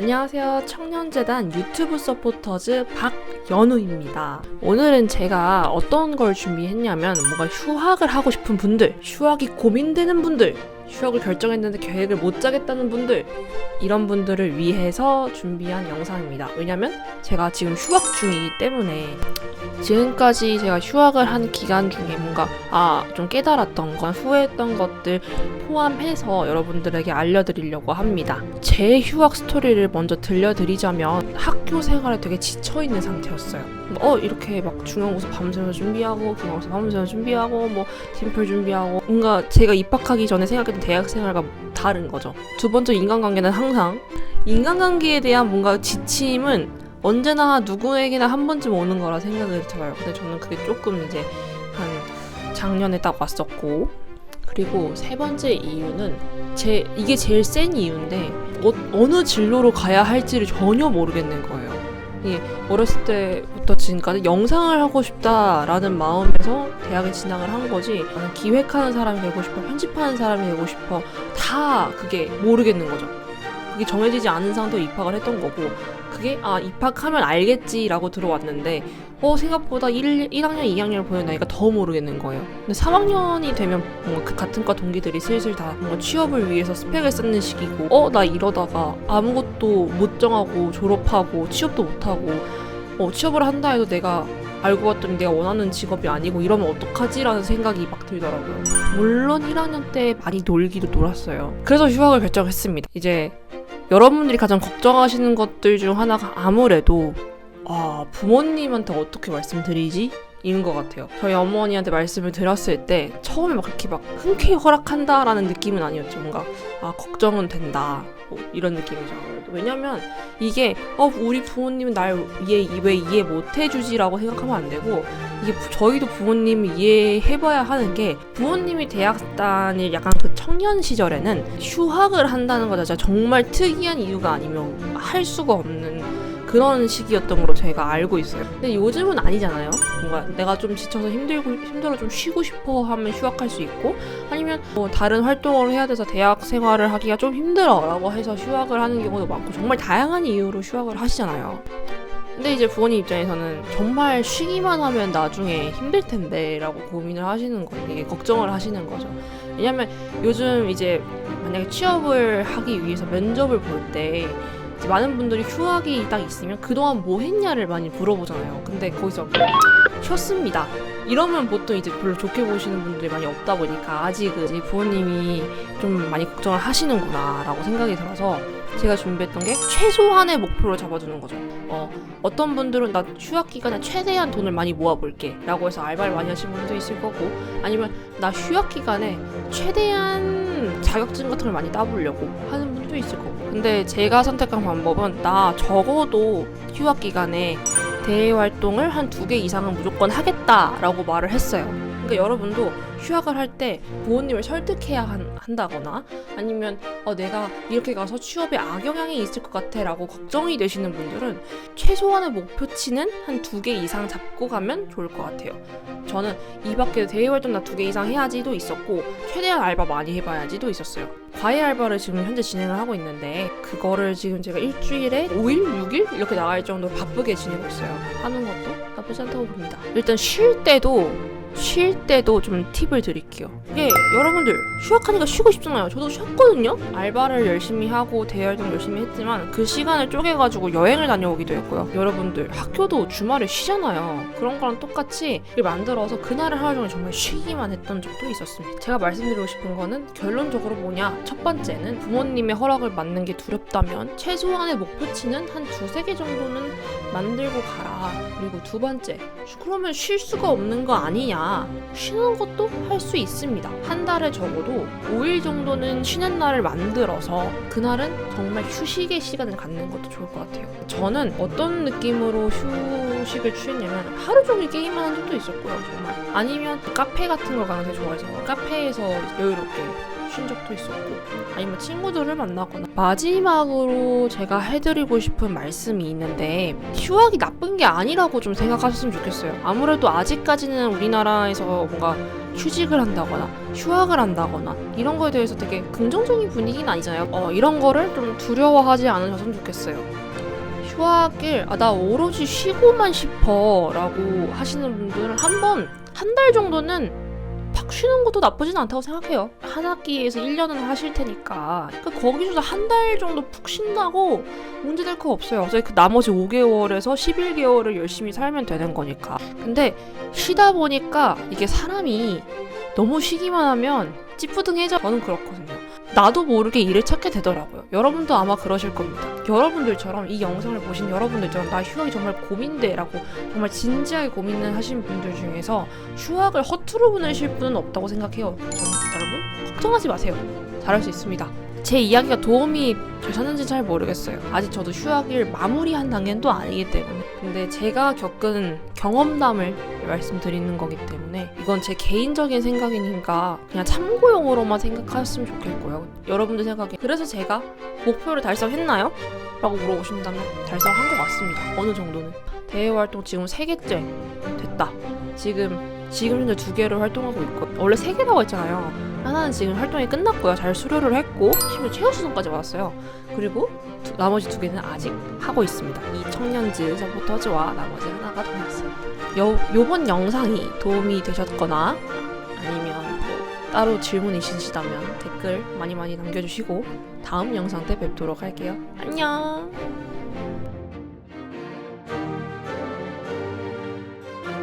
안녕하세요. 청년재단 유튜브 서포터즈 박연우입니다. 오늘은 제가 어떤 걸 준비했냐면 뭔가 휴학을 하고 싶은 분들, 휴학이 고민되는 분들, 휴학을 결정했는데 계획을 못 짜겠다는 분들, 이런 분들을 위해서 준비한 영상입니다. 왜냐면 제가 지금 휴학 중이기 때문에 지금까지 제가 휴학을 한 기간 중에 뭔가 아 좀 깨달았던 건 후회했던 것들 포함해서 여러분들에게 알려드리려고 합니다. 제 휴학 스토리를 먼저 들려드리자면 학교 생활에 되게 지쳐있는 상태였어요. 어 이렇게 막 중간고사 밤새서 준비하고 기말고사 밤새서 준비하고 뭐 팀플 준비하고 뭔가 제가 입학하기 전에 생각했던 대학 생활과 다른 거죠. 두 번째 인간관계는 항상 인간관계에 대한 뭔가 지침은 언제나 누구에게나 한 번쯤 오는 거라 생각이 들어요. 근데 저는 그게 조금 이제 한 작년에 딱 왔었고 그리고 세 번째 이유는 제 이게 제일 센 이유인데 어, 어느 진로로 가야 할지를 전혀 모르겠는 거예요. 이게 어렸을 때부터 지금까지 영상을 하고 싶다라는 마음에서 대학에 진학을 한 거지 나는 기획하는 사람이 되고 싶어 편집하는 사람이 되고 싶어 다 그게 모르겠는 거죠. 그게 정해지지 않은 상태로 입학을 했던 거고 그게 아 입학하면 알겠지라고 들어왔는데 어 생각보다 1, 1학년 2학년을 보는 나이가 더 모르겠는 거예요. 근데 3학년이 되면 뭔가 그 같은 과 동기들이 슬슬 다 뭔가 취업을 위해서 스펙을 쌓는 시기고 어 나 이러다가 아무것도 못 정하고 졸업하고 취업도 못하고 어 취업을 한다 해도 내가 알고 봤더니 내가 원하는 직업이 아니고 이러면 어떡하지라는 생각이 막 들더라고요. 물론 1학년 때 많이 놀기도 놀았어요. 그래서 휴학을 결정했습니다. 이제 여러분들이 가장 걱정하시는 것들 중 하나가 아무래도 아 부모님한테 어떻게 말씀드리지? 이는 것 같아요. 저희 어머니한테 말씀을 드렸을 때 처음에 막 그렇게 막 흔쾌히 허락한다라는 느낌은 아니었죠. 뭔가 아 걱정은 된다 뭐 이런 느낌이죠. 왜냐면 이게 어 우리 부모님은 날 이해 왜 이해 못 해주지라고 생각하면 안 되고 이게 부- 저희도 부모님을 이해해봐야 하는 게 부모님이 대학 다닐 약간 그 청년 시절에는 휴학을 한다는 것 자체가 정말 특이한 이유가 아니면 할 수가 없는 그런 시기였던 걸로 제가 알고 있어요. 근데 요즘은 아니잖아요. 뭔가 내가 좀 지쳐서 힘들고 힘들어 좀 쉬고 싶어 하면 휴학할 수 있고 아니면 뭐 다른 활동을 해야 돼서 대학 생활을 하기가 좀 힘들어라고 해서 휴학을 하는 경우도 많고 정말 다양한 이유로 휴학을 하시잖아요. 근데 이제 부모님 입장에서는 정말 쉬기만 하면 나중에 힘들 텐데 라고 고민을 하시는 거예요. 걱정을 하시는 거죠. 왜냐면 요즘 이제 만약에 취업을 하기 위해서 면접을 볼 때 많은 분들이 휴학이 딱 있으면 그동안 뭐 했냐를 많이 물어보잖아요. 근데 거기서 쉬었습니다. 이러면 보통 이제 별로 좋게 보시는 분들이 많이 없다 보니까 아직은 이제 부모님이 좀 많이 걱정을 하시는구나라고 생각이 들어서 제가 준비했던 게 최소한의 목표를 잡아주는 거죠. 어, 어떤 분들은 나 휴학 기간에 최대한 돈을 많이 모아볼게 라고 해서 알바를 많이 하시는 분도 있을 거고 아니면 나 휴학 기간에 최대한 자격증 같은 걸 많이 따보려고 하는 분도 있을 거고 근데 제가 선택한 방법은 나 적어도 휴학 기간에 대외 활동을 한 두 개 이상은 무조건 하겠다라고 말을 했어요. 그러니까 여러분도 휴학을 할 때 부모님을 설득해야 한, 한다거나 아니면 어, 내가 이렇게 가서 취업에 악영향이 있을 것 같아 라고 걱정이 되시는 분들은 최소한의 목표치는 한 두 개 이상 잡고 가면 좋을 것 같아요. 저는 이 밖에 대외 활동 나 두 개 이상 해야지도 있었고 최대한 알바 많이 해봐야지도 있었어요. 과외 알바를 지금 현재 진행을 하고 있는데 그거를 지금 제가 일주일에 5일, 6일 이렇게 나갈 정도로 바쁘게 지내고 있어요. 하는 것도 나쁘지 않다고 봅니다. 일단 쉴 때도 쉴 때도 좀 팁을 드릴게요. 이게 여러분들 휴학하니까 쉬고 싶잖아요. 저도 쉬었거든요. 알바를 열심히 하고 대활동 열심히 했지만 그 시간을 쪼개가지고 여행을 다녀오기도 했고요. 여러분들 학교도 주말에 쉬잖아요. 그런 거랑 똑같이 만들어서 그날을 하루 종일 정말 쉬기만 했던 적도 있었습니다. 제가 말씀드리고 싶은 거는 결론적으로 뭐냐? 첫 번째는 부모님의 허락을 받는 게 두렵다면 최소한의 목표치는 한 두세 개 정도는 만들고 가라. 그리고 두 번째, 그러면 쉴 수가 없는 거 아니냐? 쉬는 것도 할 수 있습니다. 한 달에 적어도 5일 정도는 쉬는 날을 만들어서 그날은 정말 휴식의 시간을 갖는 것도 좋을 것 같아요. 저는 어떤 느낌으로 휴식을 취했냐면 하루 종일 게임하는 적도 있었고요, 정말. 아니면 카페 같은 걸 가는 게 좋아해서 카페에서 여유롭게 쉰 적도 있었고 아니면 친구들을 만나거나 마지막으로 제가 해드리고 싶은 말씀이 있는데 휴학이 나쁜 게 아니라고 좀 생각하셨으면 좋겠어요 아무래도 아직까지는 우리나라에서 뭔가 휴직을 한다거나 휴학을 한다거나 이런 거에 대해서 되게 긍정적인 분위기는 아니잖아요. 어, 이런 거를 좀 두려워하지 않으셨으면 좋겠어요. 휴학을 아, 나 오로지 쉬고만 싶어 라고 하시는 분들은 한 번 한 달 정도는 팍 쉬는 것도 나쁘진 않다고 생각해요. 한 학기에서 1년은 하실 테니까. 그 거기서 한 달 정도 푹 쉰다고 문제될 거 없어요. 어차피 그 나머지 5개월에서 11개월을 열심히 살면 되는 거니까. 근데 쉬다 보니까 이게 사람이 너무 쉬기만 하면 찌뿌둥해져. 저는 그렇거든요. 나도 모르게 일을 찾게 되더라고요. 여러분도 아마 그러실 겁니다. 여러분들처럼 이 영상을 보신 여러분들처럼 나 휴학이 정말 고민돼라고 정말 진지하게 고민을 하신 분들 중에서 휴학을 허투루 보내실 분은 없다고 생각해요. 여러분 걱정하지 마세요. 잘할 수 있습니다. 제 이야기가 도움이 되셨는지 잘 모르겠어요. 아직 저도 휴학을 마무리한 단계는 또 아니기 때문에. 근데 제가 겪은 경험담을 말씀드리는 거기 때문에 이건 제 개인적인 생각이니까 그냥 참고용으로만 생각하셨으면 좋겠고요. 여러분들 생각에 그래서 제가 목표를 달성했나요? 라고 물어보신다면 달성한 것 같습니다. 어느 정도는. 대외 활동 지금 세 개째 됐다. 지금 지금 현재 두 개를 활동하고 있고 원래 세 개라고 했잖아요. 하나는 지금 활동이 끝났고요. 잘 수료를 했고 심지어 최우 수준까지 받았어요. 그리고 두- 나머지 두 개는 아직 하고 있습니다. 이 청년즈 서포터즈와 나머지 하나가 더 있습니다. 요, 요번 영상이 도움이 되셨거나 아니면 뭐 따로 질문 있으시다면 댓글 많이 많이 남겨주시고 다음 영상 때 뵙도록 할게요. 안녕!